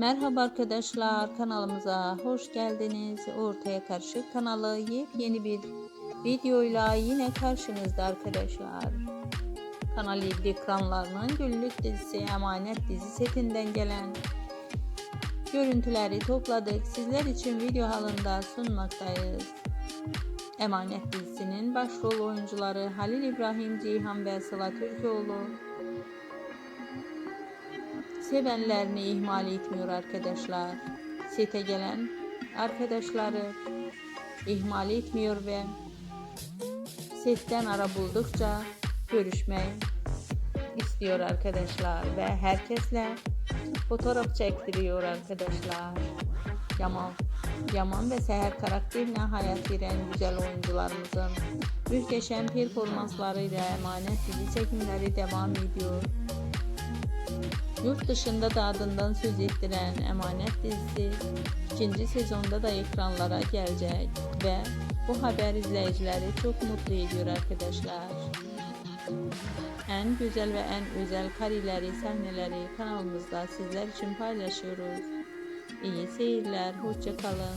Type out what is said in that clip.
Merhaba arkadaşlar kanalımıza hoş geldiniz. Ortaya Karışık kanalı yepyeni bir videoyla yine karşınızda arkadaşlar. Kanal ilgili ekranlarının günlük dizisi Emanet dizi setinden gelen görüntüleri topladık. Sizler için video halinde sunmaktayız. Emanet dizisinin başrol oyuncuları Halil İbrahim Ceyhan ve Sıla Türkoğlu sevenlerini ihmal etmiyor arkadaşlar. Sete gelen arkadaşları ihmal etmiyor ve setten ara buldukça görüşmeyi istiyor arkadaşlar ve herkesle fotoğraf çektiriyor arkadaşlar. Yaman, Yaman ve Seher karakterine hayat veren güzel oyuncularımızın muhteşem performanslarıyla emanet dizi çekimleri devam ediyor. Yurt dışında da adından söz ettiren Emanet dizisi ikinci sezonda da ekranlara gelecek ve bu haber izleyicileri çok mutlu ediyor arkadaşlar. En güzel ve en özel kareleri, sahneleri kanalımızda sizler için paylaşıyoruz. İyi seyirler, hoşça kalın.